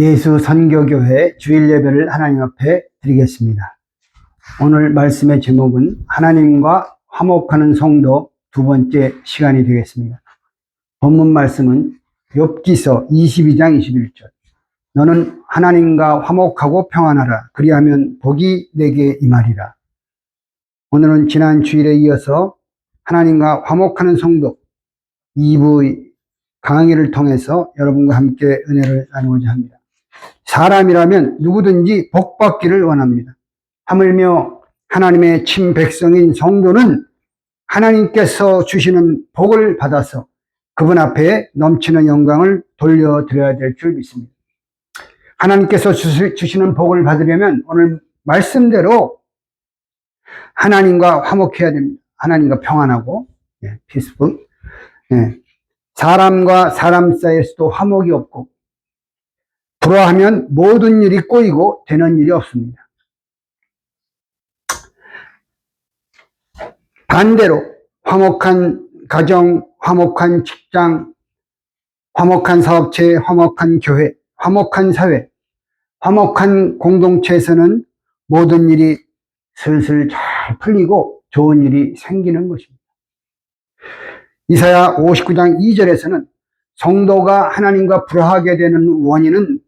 예수 선교교회 주일 예배를 하나님 앞에 드리겠습니다. 오늘 말씀의 제목은 하나님과 화목하는 성도 두 번째 시간이 되겠습니다. 본문 말씀은 욥기서 22장 21절. 너는 하나님과 화목하고 평안하라. 그리하면 복이 내게 임하리라. 오늘은 지난 주일에 이어서 하나님과 화목하는 성도 2부 강의를 통해서 여러분과 함께 은혜를 나누고자 합니다. 사람이라면 누구든지 복 받기를 원합니다. 하물며 하나님의 친백성인 성도는 하나님께서 주시는 복을 받아서 그분 앞에 넘치는 영광을 돌려드려야 될 줄 믿습니다. 하나님께서 주시- 주시는 복을 받으려면 오늘 말씀대로 하나님과 화목해야 됩니다. 하나님과 평안하고, 예, 피스풀. 예. 사람과 사람 사이에서도 화목이 없고, 불화하면 모든 일이 꼬이고 되는 일이 없습니다. 반대로 화목한 가정, 화목한 직장, 화목한 사업체, 화목한 교회, 화목한 사회, 화목한 공동체에서는 모든 일이 슬슬 잘 풀리고 좋은 일이 생기는 것입니다. 이사야 59장 2절에서는 성도가 하나님과 불화하게 되는 원인은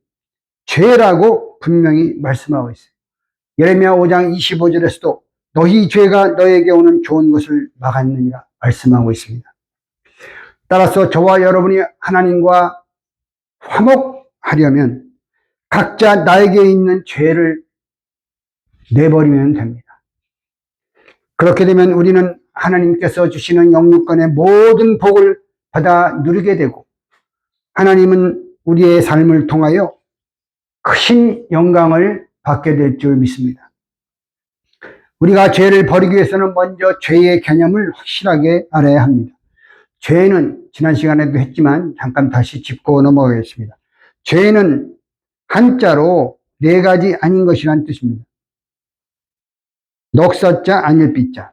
죄라고 분명히 말씀하고 있어요. 예레미야 5장 25절에서도 너희 죄가 너에게 오는 좋은 것을 막았느니라 말씀하고 있습니다. 따라서 저와 여러분이 하나님과 화목하려면 각자 나에게 있는 죄를 내버리면 됩니다. 그렇게 되면 우리는 하나님께서 주시는 영육간의 모든 복을 받아 누리게 되고 하나님은 우리의 삶을 통하여 크신 영광을 받게 될 줄 믿습니다. 우리가 죄를 버리기 위해서는 먼저 죄의 개념을 확실하게 알아야 합니다. 죄는 지난 시간에도 했지만 잠깐 다시 짚고 넘어가겠습니다. 죄는 한자로 네 가지 아닌 것이란 뜻입니다. 녹사자 삐자.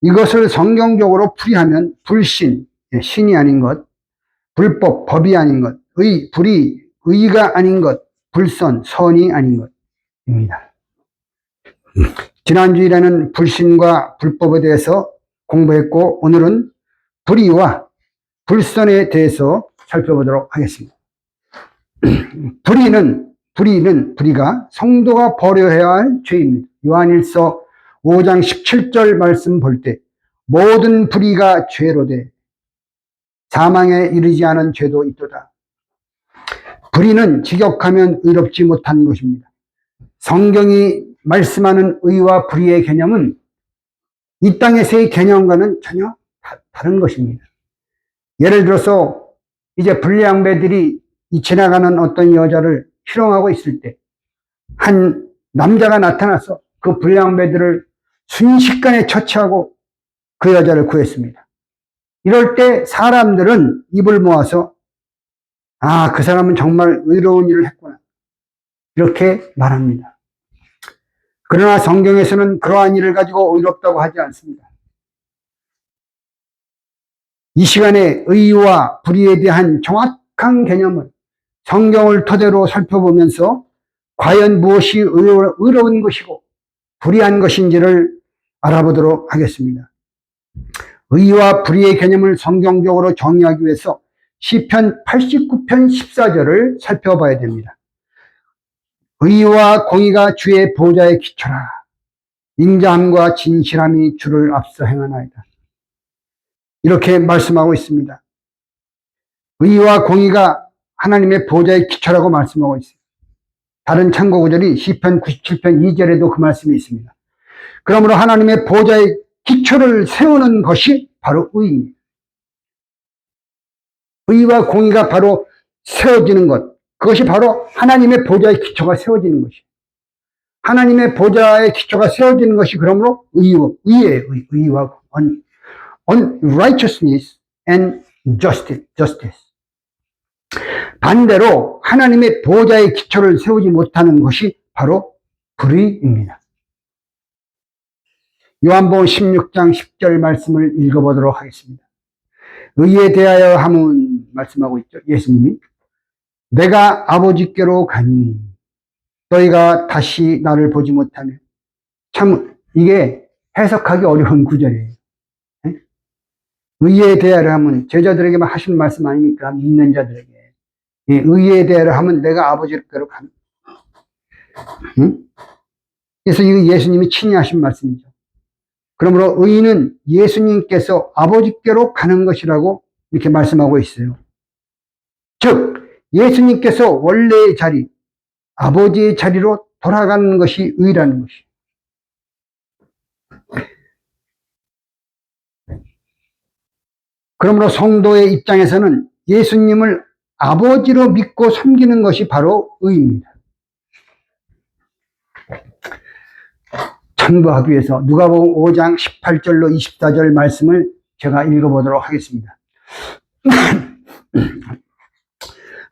이것을 성경적으로 풀이하면 불신, 예, 신이 아닌 것, 불법, 법이 아닌 것, 의, 불이, 의가 아닌 것, 불선, 선이 아닌 것입니다. 지난주일에는 불신과 불법에 대해서 공부했고, 오늘은 불의와 불선에 대해서 살펴보도록 하겠습니다. 불의는, 불의는, 불의가 성도가 버려야 할 죄입니다. 요한일서 5장 17절 말씀 볼 때, 모든 불의가 죄로 돼 사망에 이르지 않은 죄도 있도다. 불의는 직역하면 의롭지 못한 것입니다. 성경이 말씀하는 의와 불의의 개념은 이 땅에서의 개념과는 전혀 다- 다른 것입니다. 예를 들어서 이제 불량배들이 이 지나가는 어떤 여자를 희롱하고 있을 때 한 남자가 나타나서 그 불량배들을 순식간에 처치하고 그 여자를 구했습니다. 이럴 때 사람들은 입을 모아서 아, 그 사람은 정말 의로운 일을 했구나. 이렇게 말합니다. 그러나 성경에서는 그러한 일을 가지고 의롭다고 하지 않습니다. 이 시간에 의와 불의에 대한 정확한 개념을 성경을 토대로 살펴보면서 과연 무엇이 의로- 의로운 것이고 불의한 것인지를 알아보도록 하겠습니다. 의와 불의의 개념을 성경적으로 정의하기 위해서 시편 89편 14절을 살펴봐야 됩니다. 의와 공의가 주의 보좌에 기초라. 인자함과 진실함이 주를 앞서 행하나이다. 이렇게 말씀하고 있습니다. 의와 공의가 하나님의 보좌의 기초라고 말씀하고 있어요. 다른 참고 구절이 시편 97편 2절에도 그 말씀이 있습니다. 그러므로 하나님의 보좌의 기초를 세우는 것이 바로 의입니다. 의와 공의가 바로 세워지는 것. 그것이 바로 하나님의 보좌의 기초가 세워지는 것이에요. 하나님의 보좌의 기초가 세워지는 것이 그러므로 의와, 의의 의, 의와 on, on righteousness and justice, justice. 반대로 하나님의 보좌의 기초를 세우지 못하는 것이 바로 불의입니다. 요한복음 16장 10절 말씀을 읽어보도록 하겠습니다. 의에 대하여 함은 말씀하고 있죠. 예수님이 내가 아버지께로 가니 너희가 다시 나를 보지 못하면 참 이게 해석하기 어려운 구절이에요. 예? 의에 대하여 하면 제자들에게만 하신 말씀 아닙니까? 믿는 자들에게. 예, 의에 대하여 하면 내가 아버지께로 가는. 응? 그래서 이거 예수님이 친히 하신 말씀이죠. 그러므로 의인은 예수님께서 아버지께로 가는 것이라고 이렇게 말씀하고 있어요. 즉, 예수님께서 원래의 자리, 아버지의 자리로 돌아가는 것이 의라는 것이. 그러므로 성도의 입장에서는 예수님을 아버지로 믿고 섬기는 것이 바로 의입니다. 참고하기 위해서 누가복음 5장 18절로 24절 말씀을 제가 읽어보도록 하겠습니다.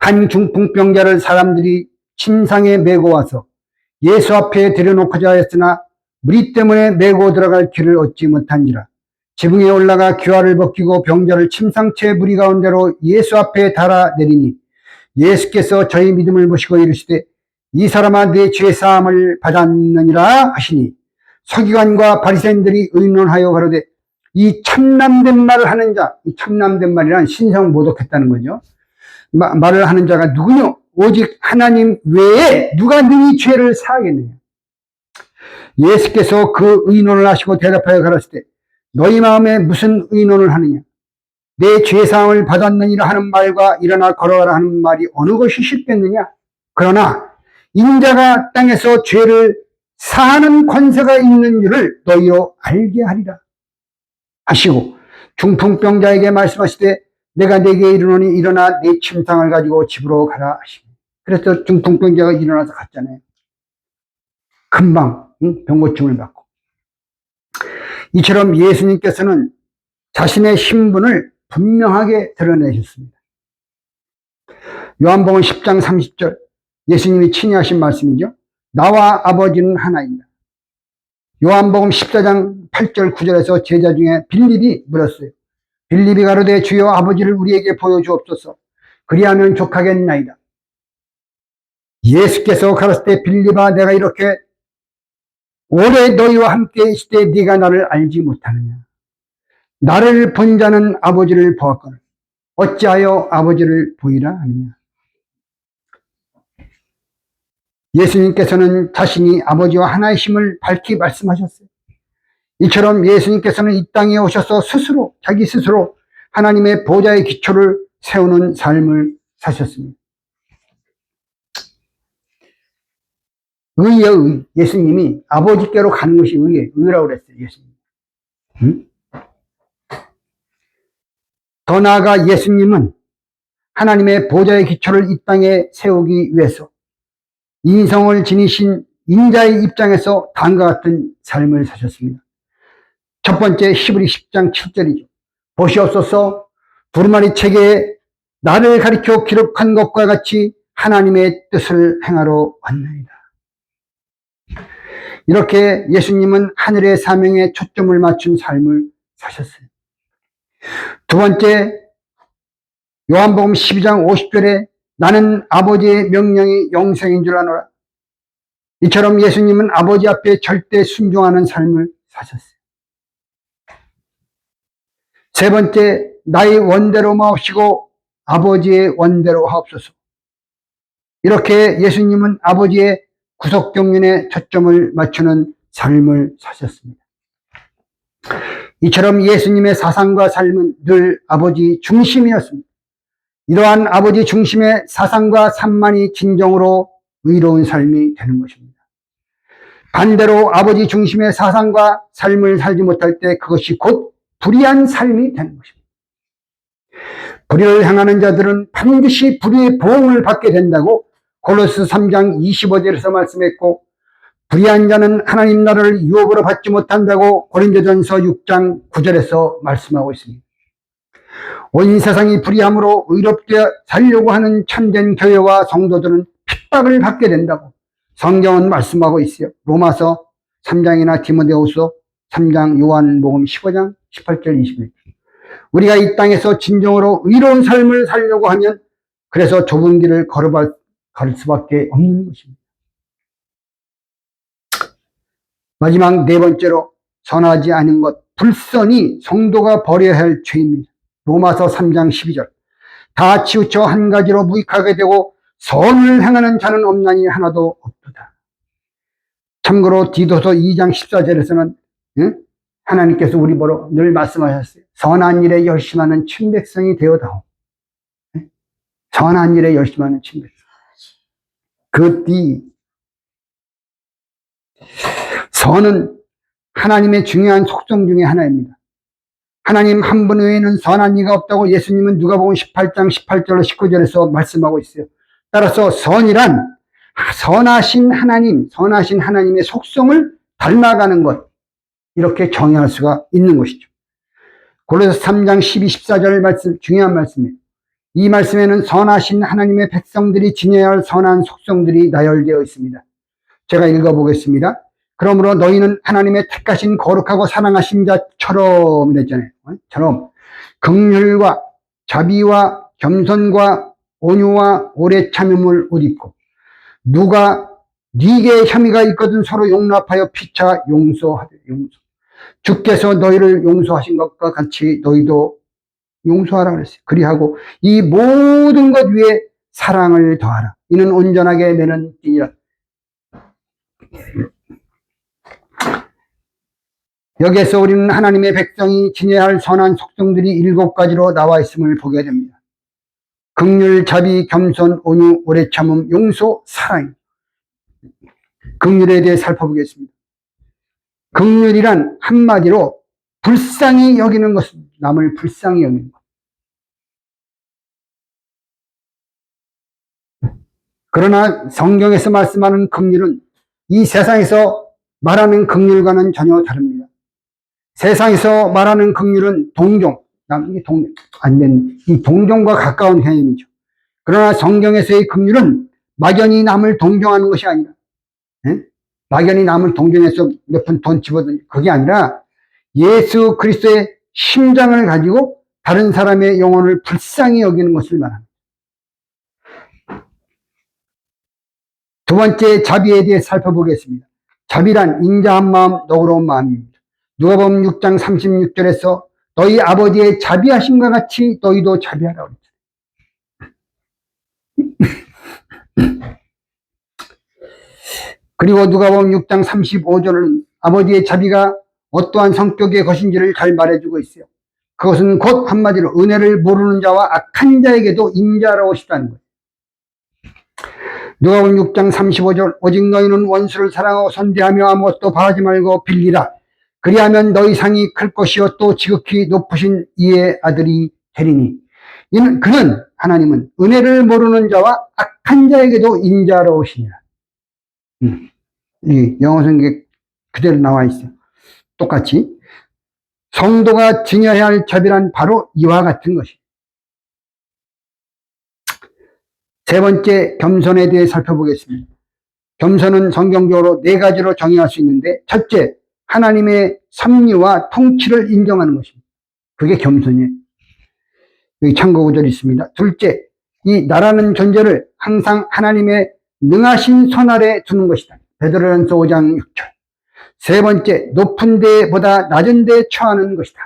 한 중풍병자를 사람들이 침상에 메고 와서 예수 앞에 들여놓고자 하였으나 무리 때문에 메고 들어갈 길을 얻지 못한지라 지붕에 올라가 귀화를 벗기고 병자를 침상채 무리 가운데로 예수 앞에 달아 내리니 예수께서 저희 믿음을 보시고 이르시되 이 사람아 내 죄사함을 받았느니라 하시니 서기관과 바리새인들이 의논하여 가로되 이 참남된 말을 하는 자, 이 참남된 말이란 신성 모독했다는 거죠. 마- 말을 하는 자가 누구냐? 오직 하나님 외에 누가 능히 죄를 사하겠느냐? 예수께서 그 의논을 하시고 대답하여 가라사대 너희 마음에 무슨 의논을 하느냐? 내 죄사함을 받았느니라 하는 말과 일어나 걸어가라 하는 말이 어느 것이 쉽겠느냐? 그러나 인자가 땅에서 죄를 사하는 권세가 있는 줄을 너희로 알게 하리라. 하시고 중풍병자에게 말씀하시되 내가 내게 이르노니 일어나 네 침상을 가지고 집으로 가라 하시니 그래서 중풍병자가 일어나서 갔잖아요. 금방 응? 병고침을 받고 이처럼 예수님께서는 자신의 신분을 분명하게 드러내셨습니다. 요한복음 10장 30절 예수님이 친히 하신 말씀이죠. 나와 아버지는 하나입니다. 요한복음 14장 8절 9절에서 제자 중에 빌립이 물었어요. 빌립이 가로되 주여 아버지를 우리에게 보여주옵소서. 그리하면 족하겠나이다. 예수께서 가라사대 빌립아 내가 이렇게 오래 너희와 함께 있을 때 네가 나를 알지 못하느냐. 나를 본 자는 아버지를 보았거늘 어찌하여 아버지를 보이라 하느냐. 예수님께서는 자신이 아버지와 하나이심을 밝히 말씀하셨어요. 이처럼 예수님께서는 이 땅에 오셔서 스스로, 자기 스스로 하나님의 보좌의 기초를 세우는 삶을 사셨습니다. 의의 의, 예수님이 아버지께로 가는 것이 의의 의라고 그랬어요, 예수님. 응? 더 나아가 예수님은 하나님의 보좌의 기초를 이 땅에 세우기 위해서 인성을 지니신 인자의 입장에서 다음과 같은 삶을 사셨습니다. 첫 번째 히브리 10장 7절이죠. 보시옵소서 두루마리 책에 나를 가리켜 기록한 것과 같이 하나님의 뜻을 행하러 왔나이다. 이렇게 예수님은 하늘의 사명에 초점을 맞춘 삶을 사셨어요. 두 번째 요한복음 12장 50절에 나는 아버지의 명령이 영생인 줄 아노라. 이처럼 예수님은 아버지 앞에 절대 순종하는 삶을 사셨어요. 세 번째, 나의 원대로 마옵시고 아버지의 원대로 하옵소서. 이렇게 예수님은 아버지의 구속 경륜에 초점을 맞추는 삶을 사셨습니다. 이처럼 예수님의 사상과 삶은 늘 아버지 중심이었습니다. 이러한 아버지 중심의 사상과 산만이 진정으로 의로운 삶이 되는 것입니다. 반대로 아버지 중심의 사상과 삶을 살지 못할 때 그것이 곧 불의한 삶이 되는 것입니다. 불의를 행하는 자들은 반드시 불의의 보응을 받게 된다고 골로스 3장 25절에서 말씀했고 불의한 자는 하나님 나라를 유업으로 받지 못한다고 고린도전서 6장 9절에서 말씀하고 있습니다. 온 세상이 불의함으로 의롭게 살려고 하는 참된 교회와 성도들은 핍박을 받게 된다고 성경은 말씀하고 있어요. 로마서 3장이나 디모데후서 3장, 요한복음 15장 18절 21절. 우리가 이 땅에서 진정으로 의로운 삶을 살려고 하면 그래서 좁은 길을 걸어갈, 갈 수밖에 없는 것입니다. 마지막 네 번째로 선하지 않은 것, 불선이 성도가 버려야 할 죄입니다. 로마서 3장 12절. 다 치우쳐 한 가지로 무익하게 되고 선을 행하는 자는 없나니 하나도 없도다. 참고로 디도서 2장 14절에서는 응? 하나님께서 우리 보러 늘 말씀하셨어요. 선한 일에 열심하는 친백성이 되어다오. 응? 선한 일에 열심하는 친백성. 그 뒤 선은 하나님의 중요한 속성 중에 하나입니다. 하나님 한 분 외에는 선한 이가 없다고 예수님은 누가복음 18장 18절로 19절에서 말씀하고 있어요. 따라서 선이란 선하신 하나님, 선하신 하나님의 속성을 닮아가는 것 이렇게 정의할 수가 있는 것이죠. 고린도서 3장 12, 14절 말씀 중요한 말씀이에요. 이 말씀에는 선하신 하나님의 백성들이 지녀야 할 선한 속성들이 나열되어 있습니다. 제가 읽어보겠습니다. 그러므로 너희는 하나님의 택하신 거룩하고 사랑하신 자처럼 이랬잖아요. 어? 처럼 긍휼과 자비와 겸손과 온유와 오래 참음을 옷 입고 누가 네게 혐의가 있거든 서로 용납하여 피차 용서하되 용서. 주께서 너희를 용서하신 것과 같이 너희도 용서하라 그랬어요. 그리하고 이 모든 것 위에 사랑을 더하라. 이는 온전하게 매는 띠니라. 여기에서 우리는 하나님의 백성이 지녀야 할 선한 속성들이 일곱 가지로 나와 있음을 보게 됩니다. 극률, 자비, 겸손, 온유, 오래 참음, 용서, 사랑. 극률에 대해 살펴보겠습니다. 극률이란 한마디로 불쌍히 여기는 것, 남을 불쌍히 여기는 것. 그러나 성경에서 말씀하는 극률은 이 세상에서 말하는 극률과는 전혀 다릅니다. 세상에서 말하는 극률은 동종, 이게 동, 안 된, 이 동종과 가까운 개념이죠. 그러나 성경에서의 극률은 막연히 남을 동정하는 것이 아니라, 예? 막연히 남을 동정해서 몇 푼 돈 집어든, 그게 아니라 예수 그리스도의 심장을 가지고 다른 사람의 영혼을 불쌍히 여기는 것을 말합니다. 두 번째 자비에 대해 살펴보겠습니다. 자비란 인자한 마음, 너그러운 마음입니다. 누가복음 6장 36절에서 너희 아버지의 자비하심과 같이 너희도 자비하라 그랬잖아요. 그리고 누가복음 6장 35절은 아버지의 자비가 어떠한 성격의 것인지를 잘 말해주고 있어요. 그것은 곧 한마디로 은혜를 모르는 자와 악한 자에게도 인자라고 싶다는 거예요. 누가복음 6장 35절 오직 너희는 원수를 사랑하고 선대하며 아무것도 바라지 말고 빌리라. 그리하면 너희 상이 클 것이요 또 지극히 높으신 이의 아들이 되리니 이는 그는 하나님은 은혜를 모르는 자와 악한 자에게도 인자로우시니라. 음, 이 영어 성경 그대로 나와 있어요. 똑같이 성도가 지녀야 할 자비란 바로 이와 같은 것이. 세 번째 겸손에 대해 살펴보겠습니다. 겸손은 성경적으로 네 가지로 정의할 수 있는데 첫째 하나님의 섭리와 통치를 인정하는 것입니다. 그게 겸손이에요. 여기 참고 구절이 있습니다. 둘째, 이 나라는 존재를 항상 하나님의 능하신 손 아래 두는 것이다. 베드로전서 5장 6절. 세 번째, 높은 데보다 낮은 데에 처하는 것이다.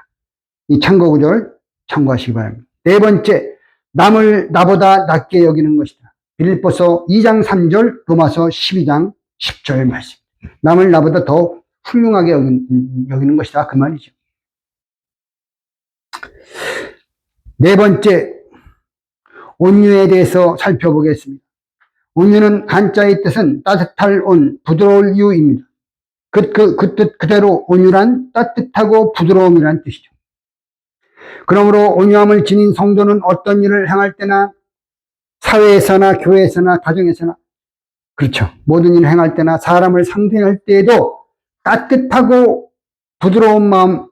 이 참고 구절 참고하시기 바랍니다. 네 번째, 남을 나보다 낮게 여기는 것이다. 빌립보서 2장 3절, 로마서 12장 10절 말씀. 남을 나보다 더 훌륭하게 여기는 것이다. 그 말이죠. 네 번째, 온유에 대해서 살펴보겠습니다. 온유는 한자의 뜻은 따뜻할 온, 부드러울 유입니다. 그, 그, 그 뜻 그대로 온유란 따뜻하고 부드러움이란 뜻이죠. 그러므로 온유함을 지닌 성도는 어떤 일을 행할 때나 사회에서나 교회에서나 가정에서나 그렇죠. 모든 일을 행할 때나 사람을 상대할 때에도 따뜻하고 부드러운 마음,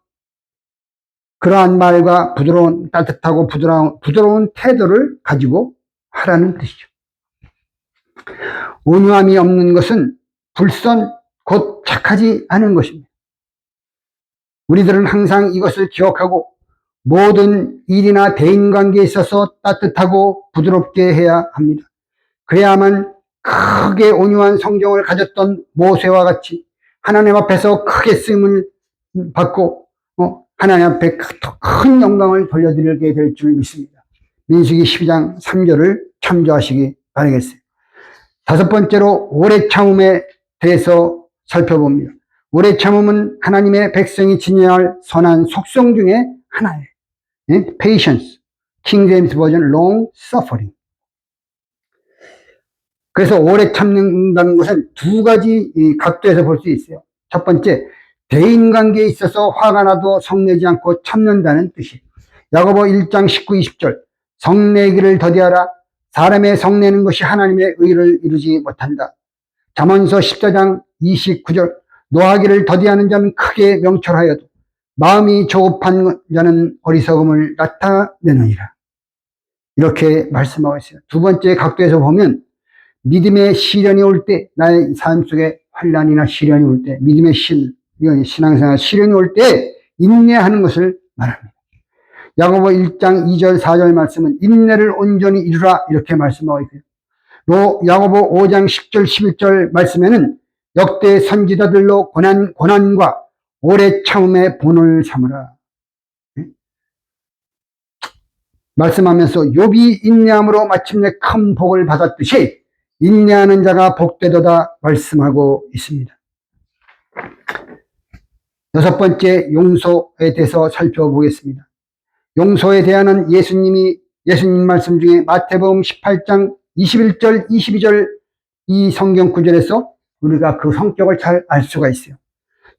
그러한 말과 부드러운, 따뜻하고 부드러운, 부드러운 태도를 가지고 하라는 뜻이죠. 온유함이 없는 것은 불선, 곧 착하지 않은 것입니다. 우리들은 항상 이것을 기억하고 모든 일이나 대인관계에 있어서 따뜻하고 부드럽게 해야 합니다. 그래야만 크게 온유한 성경을 가졌던 모세와 같이 하나님 앞에서 크게 쓰임을 받고 어, 하나님 앞에 더큰 영광을 돌려드리게 될 줄 믿습니다. 민수기 12장 3절을 참조하시기 바라겠어요. 다 섯 번째로 오래 참음에 대해서 살펴봅니다. 오래 참음은 하나님의 백성이 지녀야 할 선한 속성 중에 하나예요. 예? patience, king james 버전 long suffering. 그래서 오래 참는다는 것은 두 가지 이 각도에서 볼 수 있어요. 첫 번째, 대인 관계에 있어서 화가 나도 성내지 않고 참는다는 뜻이. 야고보 1장 19, 20절. 성내기를 더디하라. 사람의 성내는 것이 하나님의 의를 이루지 못한다. 잠언서 14장 29절. 노하기를 더디하는 자는 크게 명철하여도 마음이 조급한 자는 어리석음을 나타내느니라. 이렇게 말씀하고 있어요. 두 번째 각도에서 보면 믿음의 시련이 올 때, 나의 삶 속에 환란이나 시련이 올 때, 믿음의 신, 신앙생활 시련이 올 때 인내하는 것을 말합니다. 야고보 1장 2절 4절 말씀은 인내를 온전히 이루라 이렇게 말씀하고 있고요. 로 야고보 5장 10절 11절 말씀에는 역대 선지자들로 고난 고난과 오래 참음의 본을 삼으라. 말씀하면서 욥이 인내함으로 마침내 큰 복을 받았듯이 인내하는 자가 복되도다 말씀하고 있습니다. 여섯 번째 용서에 대해서 살펴보겠습니다. 용서에 대한 예수님이 예수님 말씀 중에 마태복음 18장 21절 22절 이 성경 구절에서 우리가 그 성격을 잘 알 수가 있어요.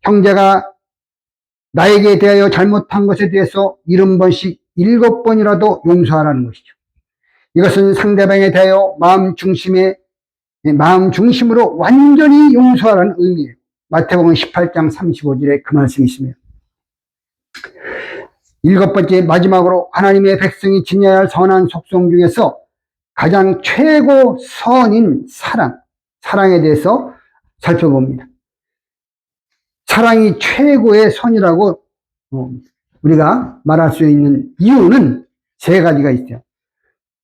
형제가 나에게 대하여 잘못한 것에 대해서 일흔 번씩 일곱 번이라도 용서하라는 것이죠. 이것은 상대방에 대하여 마음 중심에 마음 중심으로 완전히 용서하라는 의미예요. 마태복음 18장 35절에 그 말씀이 있습니다. 일곱 번째 마지막으로 하나님의 백성이 지녀야 할 선한 속성 중에서 가장 최고 선인 사랑, 사랑에 대해서 살펴봅니다. 사랑이 최고의 선이라고 어, 우리가 말할 수 있는 이유는 세 가지가 있죠.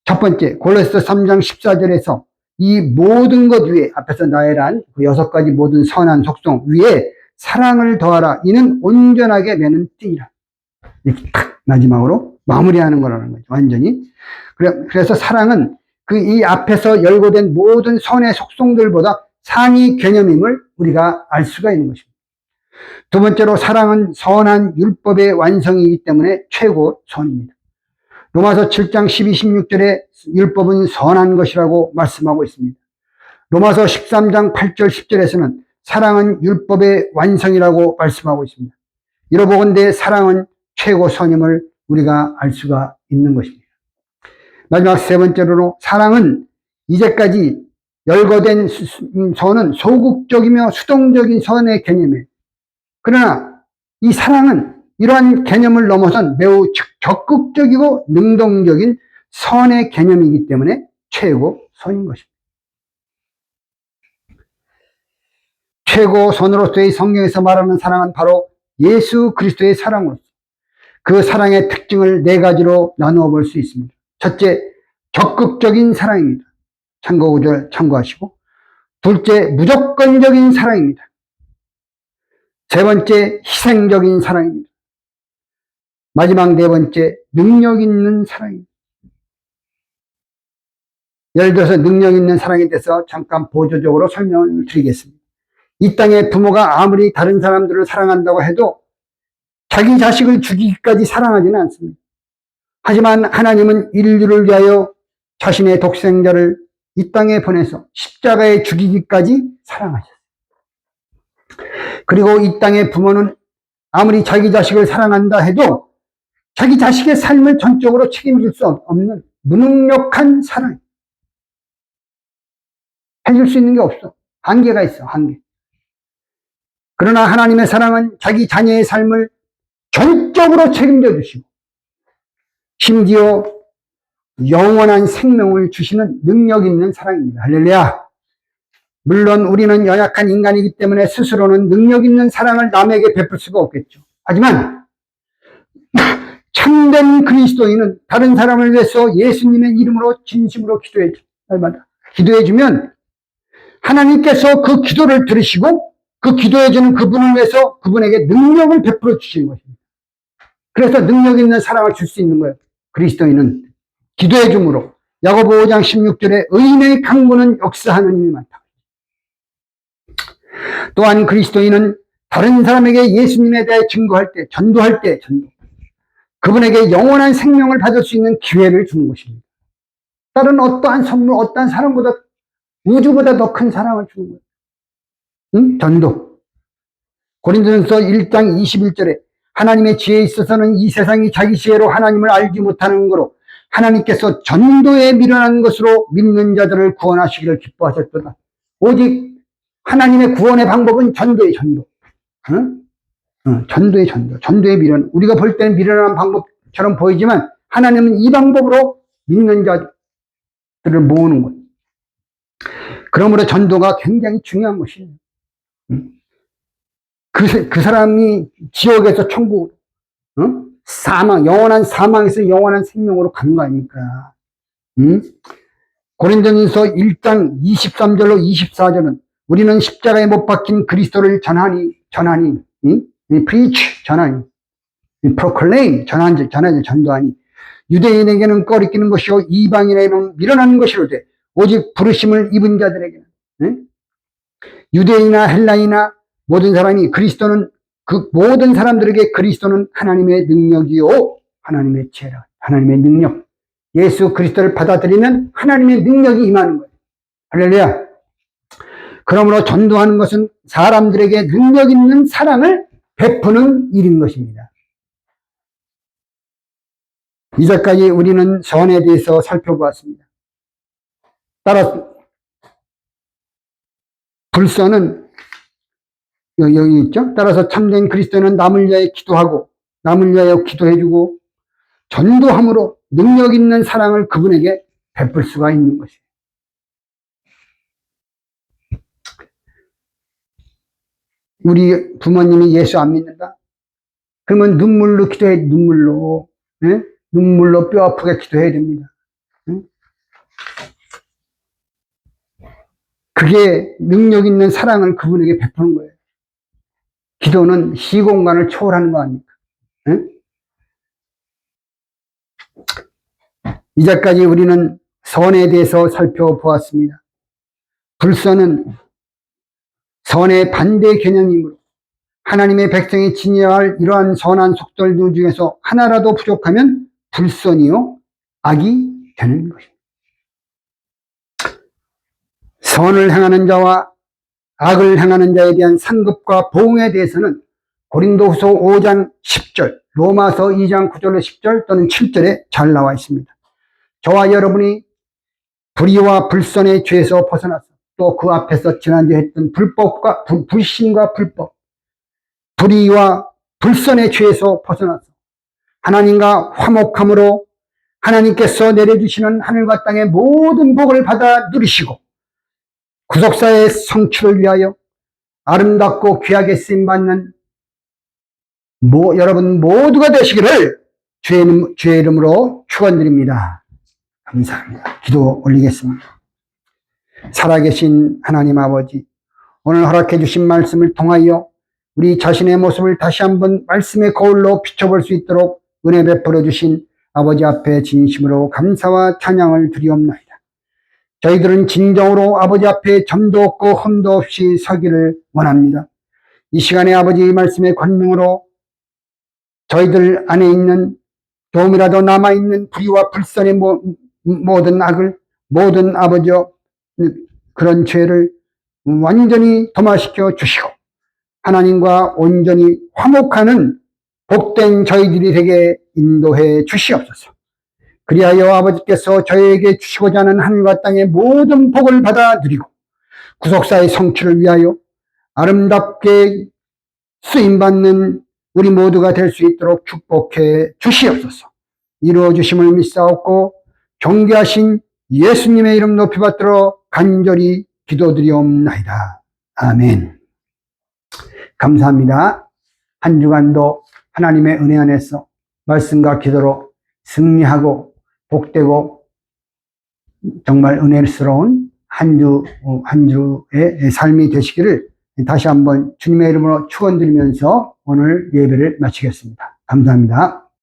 첫 번째, 골로새 3장 14절에서 이 모든 것 위에 앞에서 나열한 그 여섯 가지 모든 선한 속성 위에 사랑을 더하라. 이는 온전하게 매는 띠라. 이렇게 딱 마지막으로 마무리하는 거라는 거죠. 완전히. 그래서 사랑은 그 이 앞에서 열거된 모든 선의 속성들보다 상위 개념임을 우리가 알 수가 있는 것입니다. 두 번째로 사랑은 선한 율법의 완성이기 때문에 최고 선입니다. 로마서 7장 12, 16절에 율법은 선한 것이라고 말씀하고 있습니다. 로마서 13장 8절, 10절에서는 사랑은 율법의 완성이라고 말씀하고 있습니다. 이러보건대 사랑은 최고 선임을 우리가 알 수가 있는 것입니다. 마지막 세 번째로 사랑은 이제까지 열거된 선은 소극적이며 수동적인 선의 개념이에요. 그러나 이 사랑은 이러한 개념을 넘어선 매우 적극적이고 능동적인 선의 개념이기 때문에 최고 선인 것입니다. 최고 선으로서의 성경에서 말하는 사랑은 바로 예수 그리스도의 사랑으로서 그 사랑의 특징을 네 가지로 나누어 볼 수 있습니다. 첫째, 적극적인 사랑입니다. 참고 구절 참고하시고. 둘째, 무조건적인 사랑입니다. 세 번째, 희생적인 사랑입니다. 마지막 네 번째, 능력 있는 사랑입니다. 예를 들어서 능력 있는 사랑에 대해서 잠깐 보조적으로 설명을 드리겠습니다. 이 땅에 부모가 아무리 다른 사람들을 사랑한다고 해도 자기 자식을 죽이기까지 사랑하지는 않습니다. 하지만 하나님은 인류를 위하여 자신의 독생자를 이 땅에 보내서 십자가에 죽이기까지 사랑하셨어요. 그리고 이 땅의 부모는 아무리 자기 자식을 사랑한다 해도 자기 자식의 삶을 전적으로 책임질 수 없는 무능력한 사랑. 해줄 수 있는 게 없어. 한계가 있어, 한계. 그러나 하나님의 사랑은 자기 자녀의 삶을 전적으로 책임져 주시고, 심지어 영원한 생명을 주시는 능력 있는 사랑입니다. 할렐루야. 물론 우리는 연약한 인간이기 때문에 스스로는 능력 있는 사랑을 남에게 베풀 수가 없겠죠. 하지만 참된 그리스도인은 다른 사람을 위해서 예수님의 이름으로 진심으로 기도해줘. 날마다. 기도해 주면 하나님께서 그 기도를 들으시고 그 기도해 주는 그분을 위해서 그분에게 능력을 베풀어 주시는 것입니다. 그래서 능력 있는 사랑을 줄 수 있는 거예요. 그리스도인은 기도해 줌으로 야고보 5장 16절에 의인의 강구는 역사하는 힘이 많다. 또한 그리스도인은 다른 사람에게 예수님에 대해 증거할 때, 전도할 때, 전도. 그분에게 영원한 생명을 받을 수 있는 기회를 주는 것입니다. 다른 어떠한 선물, 어떠한 사람보다, 우주보다 더 큰 사랑을 주는 거예요. 응? 전도. 고린도전서 1장 21절에 하나님의 지혜에 있어서는 이 세상이 자기 지혜로 하나님을 알지 못하는 거로 하나님께서 전도에 미련한 것으로 믿는 자들을 구원하시기를 기뻐하셨도다. 오직 하나님의 구원의 방법은 전도의 전도. 응? 어, 전도의 전도. 전도의 미련. 우리가 볼 때는 미련한 방법처럼 보이지만 하나님은 이 방법으로 믿는 자들을 모으는 것. 그러므로 전도가 굉장히 중요한 것이에요. 응? 그, 그 사람이 지옥에서 천국, 어? 사망, 영원한 사망에서 영원한 생명으로 가는 거 아닙니까? 응? 고린도전서 1장 23절로 24절은 우리는 십자가에 못 박힌 그리스도를 전하니, 전하니, 응? preach, 전하니, proclaim, 전하니, 전하니, 전도하니, 유대인에게는 꺼리끼는 것이요, 이방인에게는 밀어나는 것이로되, 오직 부르심을 입은 자들에게는, 응? 유대인이나 헬라이나 모든 사람이 그리스도는 그 모든 사람들에게 그리스도는 하나님의 능력이요. 하나님의 죄라. 하나님의 능력. 예수 그리스도를 받아들이면 하나님의 능력이 임하는 거예요. 할렐루야. 그러므로 전도하는 것은 사람들에게 능력 있는 사랑을 베푸는 일인 것입니다. 이제까지 우리는 선에 대해서 살펴보았습니다. 따라 불선은 여기 있죠? 따라서 참된 그리스도는 남을 위하여 기도하고 남을 위하여 기도해주고 전도함으로 능력 있는 사랑을 그분에게 베풀 수가 있는 것이에요. 우리 부모님이 예수 안 믿는다? 그러면 눈물로 기도해, 눈물로. 예? 눈물로 뼈 아프게 기도해야 됩니다. 예? 그게 능력 있는 사랑을 그분에게 베푸는 거예요. 기도는 시공간을 초월하는 거 아닙니까? 응? 이제까지 우리는 선에 대해서 살펴보았습니다. 불선은 선의 반대 개념이므로 하나님의 백성이 지녀야 할 이러한 선한 속절들 중에서 하나라도 부족하면 불선이요 악이 되는 것입니다. 선을 행하는 자와 악을 행하는 자에 대한 상급과 보응에 대해서는 고린도후서 5장 10절, 로마서 2장 9절로 10절 또는 7절에 잘 나와 있습니다. 저와 여러분이 불의와 불선의 죄에서 벗어나서 또 그 앞에서 지난주에 했던 불법과 불, 불신과 불법, 불의와 불선의 죄에서 벗어나서 하나님과 화목함으로 하나님께서 내려주시는 하늘과 땅의 모든 복을 받아 누리시고 구속사의 성취를 위하여 아름답고 귀하게 쓰임받는 모, 여러분 모두가 되시기를 주의, 주의 이름으로 축원드립니다. 감사합니다. 기도 올리겠습니다. 살아계신 하나님 아버지, 오늘 허락해 주신 말씀을 통하여 우리 자신의 모습을 다시 한번 말씀의 거울로 비춰볼 수 있도록 은혜 베풀어 주신 아버지 앞에 진심으로 감사와 찬양을 드리옵나이다. 저희들은 진정으로 아버지 앞에 점도 없고 흠도 없이 서기를 원합니다. 이 시간에 아버지 말씀의 권능으로 저희들 안에 있는 조금이라도 남아있는 불의와 불선의 모든 악을 모든 아버지 그런 죄를 완전히 도마시켜 주시고 하나님과 온전히 화목하는 복된 저희들이 되게 인도해 주시옵소서. 그리하여 아버지께서 저에게 주시고자 하는 하늘과 땅의 모든 복을 받아 들이고 구속사의 성취를 위하여 아름답게 쓰임받는 우리 모두가 될 수 있도록 축복해 주시옵소서. 이루어 주심을 믿사옵고 경계하신 예수님의 이름 높이 받들어 간절히 기도드리옵나이다. 아멘. 감사합니다. 한 주간도 하나님의 은혜 안에서 말씀과 기도로 승리하고 복되고 정말 은혜스러운 한 주, 어, 한 주의 삶이 되시기를 다시 한번 주님의 이름으로 축원드리면서 오늘 예배를 마치겠습니다. 감사합니다.